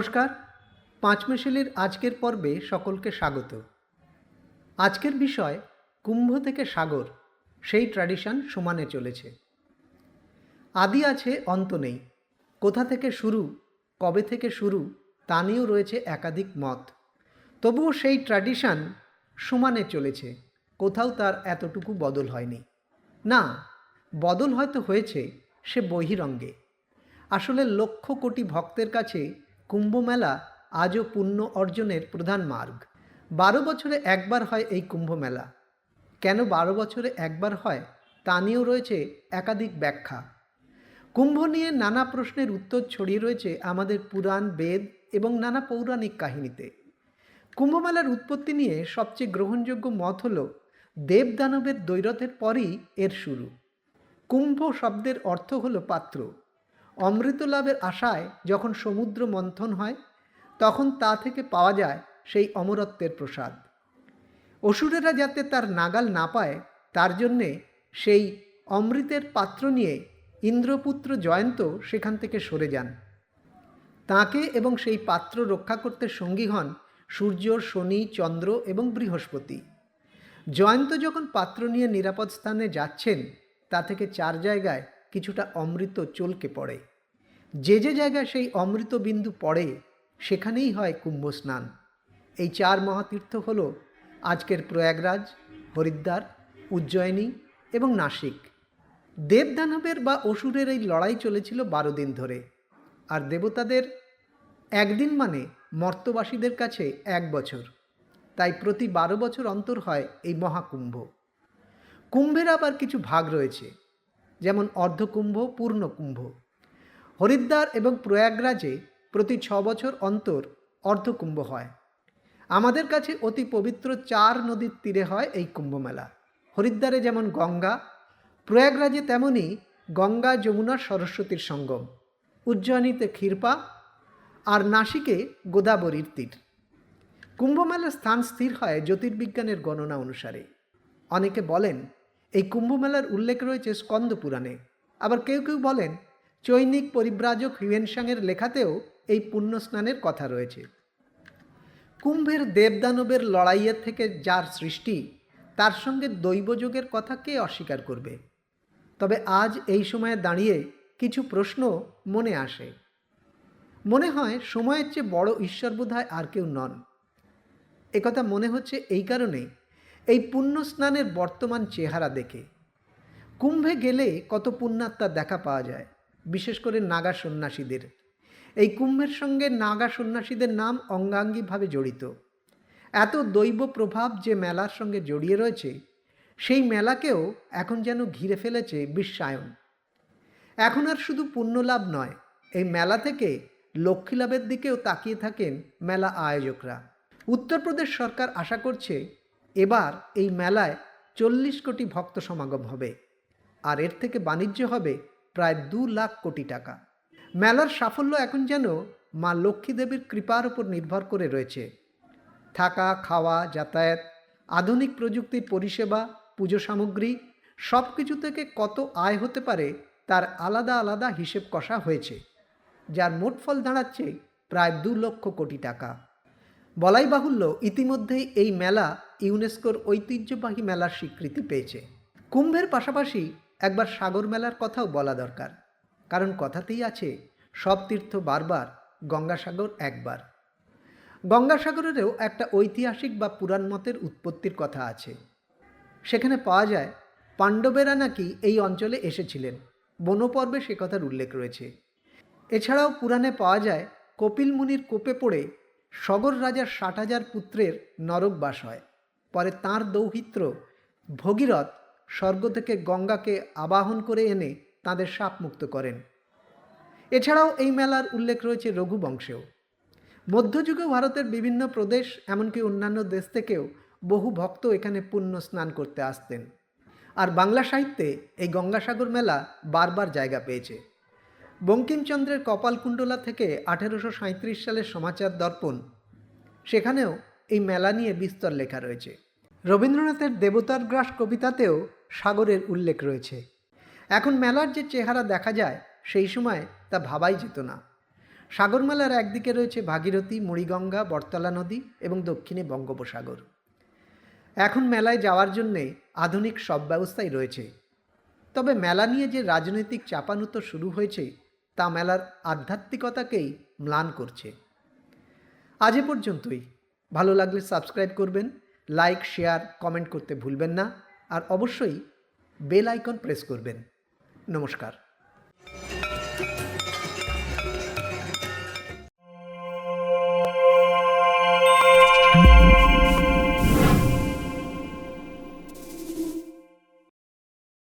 নমস্কার পাঁচমেশালির আজকের পর্বে সকলকে স্বাগত। আজকের বিষয় কুম্ভ থেকে সাগর, সেই ট্র্যাডিশন সমানে চলেছে। আদি আছে অন্ত নেই, কোথা থেকে শুরু, কবে থেকে শুরু, তা নিয়েও রয়েছে একাধিক মত। তবুও সেই ট্র্যাডিশন সমানে চলেছে, কোথাও তার এতটুকু বদল হয়নি। না, বদল হয়তো হয়েছে সে বহিরঙ্গে। আসলে লক্ষ কোটি ভক্তের কাছে কুম্ভমেলা আজও পুণ্য অর্জনের প্রধান মার্গ। বারো বছরে একবার হয় এই কুম্ভ মেলা কেন বারো বছরে একবার হয় তা নিয়েও রয়েছে একাধিক ব্যাখ্যা। কুম্ভ নিয়ে নানা প্রশ্নের উত্তর ছড়িয়ে রয়েছে আমাদের পুরাণ, বেদ এবং নানা পৌরাণিক কাহিনীতে। কুম্ভমেলার উৎপত্তি নিয়ে সবচেয়ে গ্রহণযোগ্য মত হল দেবদানবের দৈরথের পরই এর শুরু। কুম্ভ শব্দের অর্থ হল পাত্র। অমৃত লাভের আশায় যখন সমুদ্র মন্থন হয়, তখন তা থেকে পাওয়া যায় সেই অমরত্বের প্রসাদ। অসুরেরা যাতে তার নাগাল না পায়, তার জন্যে সেই অমৃতের পাত্র নিয়ে ইন্দ্রপুত্র জয়ন্ত সেখান থেকে সরে যান। তাকে এবং সেই পাত্র রক্ষা করতে সঙ্গী হন সূর্য, শনি, চন্দ্র এবং বৃহস্পতি। জয়ন্ত যখন পাত্র নিয়ে নিরাপদ স্থানে যাচ্ছেন, তা থেকে চার জায়গায় কিছুটা অমৃত চলকে পড়ে। যে যে জায়গায় সেই অমৃত বিন্দু পড়ে, সেখানেই হয় কুম্ভ স্নান। এই চার মহাতীর্থ হল আজকের প্রয়াগরাজ, হরিদ্বার, উজ্জয়িনী এবং নাসিক। দেবদানবের বা অসুরের এই লড়াই চলেছিল বারো দিন ধরে। আর দেবতাদের একদিন মানে মর্তবাসীদের কাছে এক বছর। তাই প্রতি বারো বছর অন্তর হয় এই মহাকুম্ভ। কুম্ভের আবার কিছু ভাগ রয়েছে। যেমন অর্ধকুম্ভ, পূর্ণকুম্ভ। হরিদ্বার এবং প্রয়াগরাজে প্রতি ছ বছর অন্তর অর্ধকুম্ভ হয়। আমাদের কাছে অতি পবিত্র চার নদীর তীরে হয় এই কুম্ভমেলা। হরিদ্বারে যেমন গঙ্গা, প্রয়াগরাজে তেমনই গঙ্গা, যমুনা, সরস্বতীর সঙ্গম, উজ্জয়িনীতে ক্ষীরপা আর নাসিকে গোদাবরীর তীর। কুম্ভমেলার স্থান স্থির হয় জ্যোতির্বিজ্ঞানের গণনা অনুসারে। অনেকে বলেন এই কুম্ভমেলার উল্লেখ রয়েছে স্কন্দ পুরাণে। আবার কেউ কেউ বলেন, চৈনিক পরিব্রাজক হিউয়েনসাংয়ের লেখাতেও এই পুণ্য স্নানের কথা রয়েছে। কুম্ভের দেবদানবের লড়াইয়ের থেকে যার সৃষ্টি, তার সঙ্গে দৈবযোগের কথা কে অস্বীকার করবে? তবে আজ এই সময়ে দাঁড়িয়ে কিছু প্রশ্ন মনে আসে। মনে হয় সময়ের চেয়ে বড় ঈশ্বর বোধহয় আর কেউ নন। একথা মনে হচ্ছে এই কারণে এই পুণ্য স্নানের বর্তমান চেহারা দেখে। কুম্ভে গেলে কত পুণ্যাত্মার দেখা পাওয়া যায়, বিশেষ করে নাগা সন্ন্যাসীদের। এই কুম্ভের সঙ্গে নাগা সন্ন্যাসীদের নাম অঙ্গাঙ্গিভাবে জড়িত। এত দৈব প্রভাব যে মেলার সঙ্গে জড়িয়ে রয়েছে, সেই মেলাকেও এখন যেন ঘিরে ফেলেছে বিশ্বায়ন। এখন আর শুধু পুণ্যলাভ নয়, এই মেলা থেকে লক্ষ্মী লাভের দিকেও তাকিয়ে থাকেন মেলা আয়োজকরা। উত্তরপ্রদেশ সরকার আশা করছে এবার এই মেলায় চল্লিশ কোটি ভক্ত সমাগম হবে। আর এর থেকে বাণিজ্য হবে প্রায় দু লাখ কোটি টাকা। মেলার সাফল্য এখন যেন মা লক্ষ্মী দেবীর কৃপার উপর নির্ভর করে রয়েছে। থাকা, খাওয়া, যাতায়াত, আধুনিক প্রযুক্তির পরিষেবা, পুজো সামগ্রী সব কিছু থেকে কত আয় হতে পারে তার আলাদা আলাদা হিসেব কষা হয়েছে, যার মোট ফল দাঁড়াচ্ছে প্রায় দু লক্ষ কোটি টাকা। বলাই বাহুল্য ইতিমধ্যেই এই মেলা ইউনেস্কোর ঐতিহ্যবাহী মেলার স্বীকৃতি পেয়েছে। কুম্ভের পাশাপাশি একবার সাগর মেলার কথাও বলা দরকার। কারণ কথাতেই আছে, সব তীর্থ বারবার, গঙ্গাসাগর একবার। গঙ্গাসাগরেরও একটা ঐতিহাসিক বা পুরাণ মতের উৎপত্তির কথা আছে। সেখানে পাওয়া যায়, পাণ্ডবেরা নাকি এই অঞ্চলে এসেছিলেন। বনপর্বে সে কথার উল্লেখ রয়েছে। এছাড়াও পুরাণে পাওয়া যায় কপিল মুনির কোপে পড়ে সগর রাজার ষাট হাজার পুত্রের নরকবাস হয়। পরে তাঁর দৌহিত্র ভগীরথ স্বর্গ থেকে গঙ্গাকে আবাহন করে এনে তাদের সাপ মুক্ত করেন। এছাড়াও এই মেলার উল্লেখ রয়েছে রঘুবংশেও। মধ্যযুগে ভারতের বিভিন্ন প্রদেশ, এমনকি অন্যান্য দেশ থেকেও বহু ভক্ত এখানে পুণ্য স্নান করতে আসতেন। আর বাংলা সাহিত্যে এই গঙ্গাসাগর মেলা বারবার জায়গা পেয়েছে। বঙ্কিমচন্দ্রের কপালকুণ্ডলা থেকে আঠেরোশো সালের সমাচার দর্পণ। সেখানেও এই মেলা নিয়ে বিস্তর লেখা রয়েছে। রবীন্দ্রনাথের দেবতার গ্রাস কবিতাতেও সাগরের উল্লেখ রয়েছে। এখন মেলার যে চেহারা দেখা যায়, সেই সময় তা ভাবাই যেত না। সাগরমেলার একদিকে রয়েছে ভাগীরথী, মুড়িগঙ্গা, বটতলা নদী এবং দক্ষিণে বঙ্গোপসাগর। এখন মেলায় যাওয়ার জন্যে আধুনিক সব ব্যবস্থাই রয়েছে। তবে মেলা নিয়ে যে রাজনৈতিক চাপানুতো শুরু হয়েছে তা মেলার আধ্যাত্মিকতাকেই ম্লান করছে। আজ এ পর্যন্তই। ভালো লাগলে সাবস্ক্রাইব করবেন, লাইক, শেয়ার, কমেন্ট করতে ভুলবেন না, আর অবশ্যই বেল আইকন প্রেস করবেন। নমস্কার।